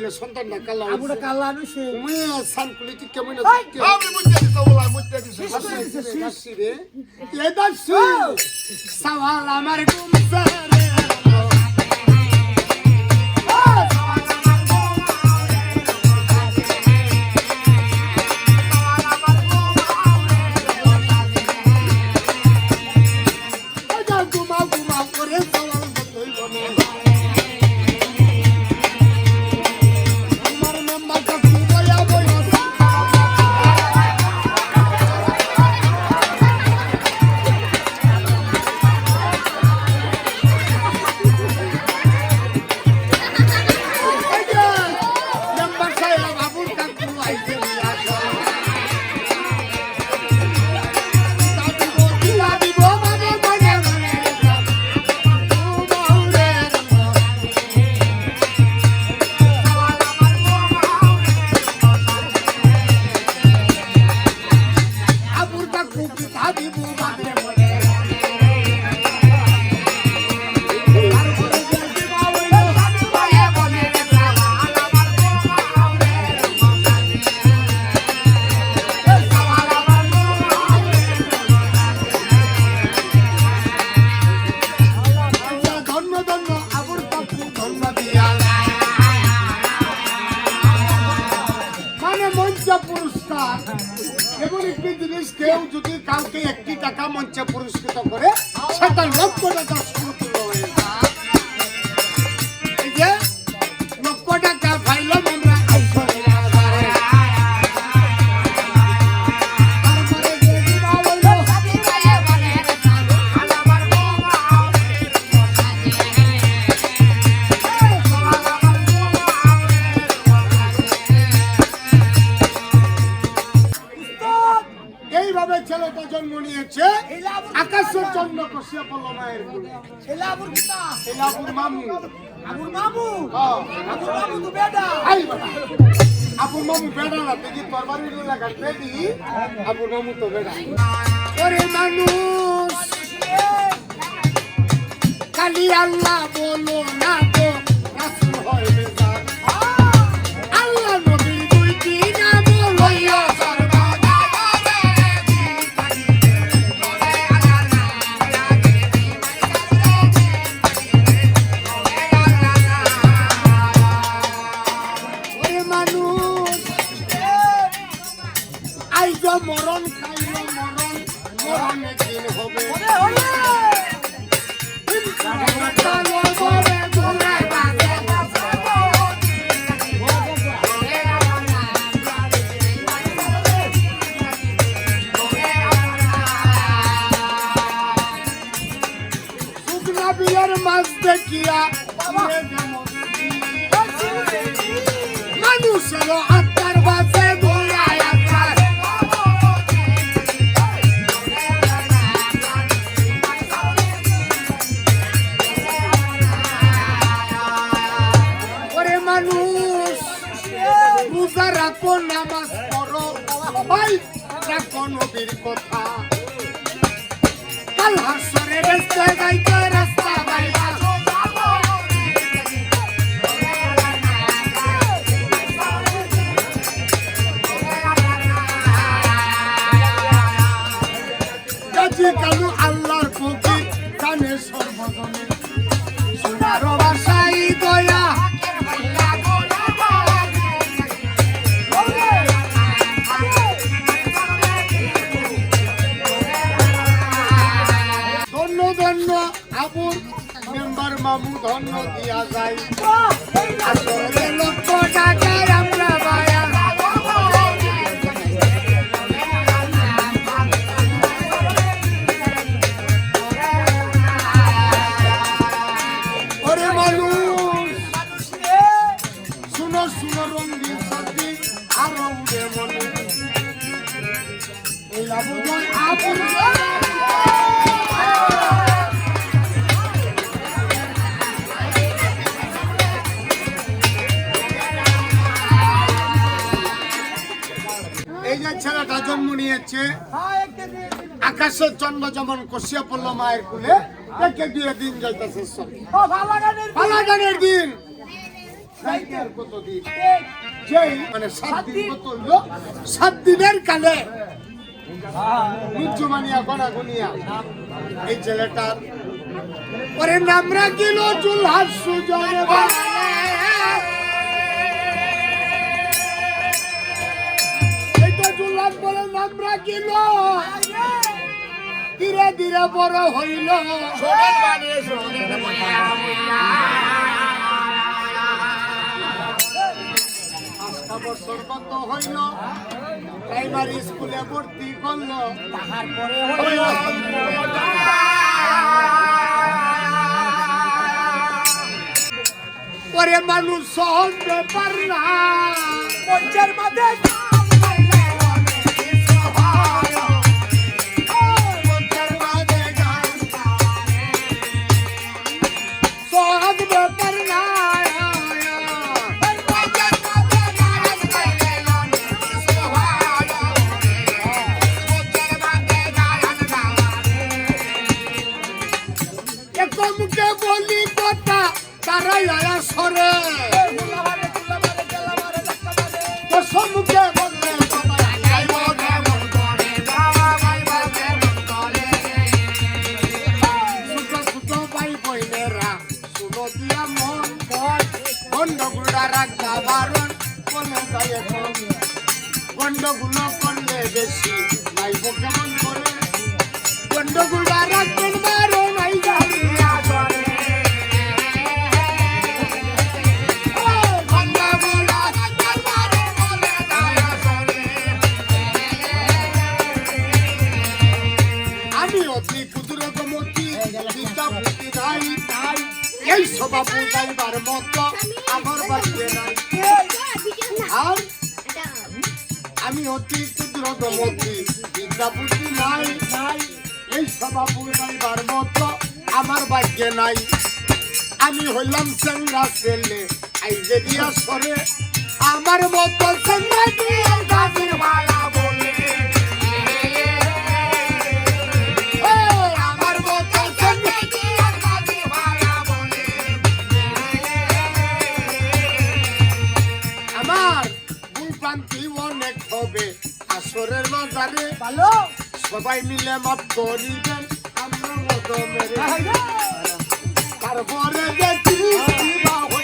দিলে সন্তানটা কালা আবুটা কাল্লা আনুছে তুমি সানকুলিটি কেমন হাই! আমি মুদ্দে দিছি ওলা মুদ্দে দিছি দাসি রে এ দাসি! সওয়াল আমার গুম সারে ঘুমা ঘুমা করে কেউ যদি কাউকে একটি টাকা মঞ্চে পুরস্কৃত করে সেটা লক্ষ টাকা জন্ম কষিয়া পড়ল মায়ের কোলে। ছেলে আবুর পিতা। এই আবুর মামু। আবুর মামু। আবুর মামু তো বেটা। আই বাবা। আবুর মামু বেড়া না দেখি তরবারি লাগা পেদি আবুর মামু তো বেড়া ওরে মানুষ। খালি আল্লাহ বলো না তো রাসূল হয় আইজ মরণ খাইল মরণ মরণ একদিন হবে। বিয়ের মাছ দেখিয়া মানুষের ভাই রাখো নবীর কথা। কাল হাসরে ব্যস্ত গাইতে মামু ধন্য দিয়া যায় আসলে লক্ষ টাকায় আমরা বায়া ওরে মানুষ মনে ওই আবু আবু নিয়েছে আকাশের জন্ম যেমন কষিয়া পড়ল মায়ের কুলে। দেখে দিয়ে দিন যাইতেছে সব পালাগানের দিন। মানে সাত দিন সাত দিনের কালে। এই ছেলেটার পরে নাম চুলহার সুজনে। এইটা নাম রাখিল। ধীরে ধীরে বড় হইল। বছর কত প্রাইমারি স্কুলে ভর্তি করল। তাহার পরে হইল। পরে মানুষ সহজ ব্যাপার না। মঞ্চের মাঝে মুখে বলি কথা, তারা আয়া সরে। সম্মুখে বললে গন্ডগুলা বারণ কোনে যায় এখন। গন্ডগুলো করলে বেশি আমি অতি ক্ষুদ্রতমতি বিদ্যা বুদ্ধি নাই। নাই এই সভা বুঝাইবার মতো আমার ভাগ্যে নাই। আমি হইলাম সেঙ্গা ছেলে, আইজে দিয়া সরে। আমার মতো মদরের বাজারে ভালো। সবাই মিলে মদ করিবেন আমরা মদ মেরে হ্যাঁ, তারপরে গেছি হ্যাঁ।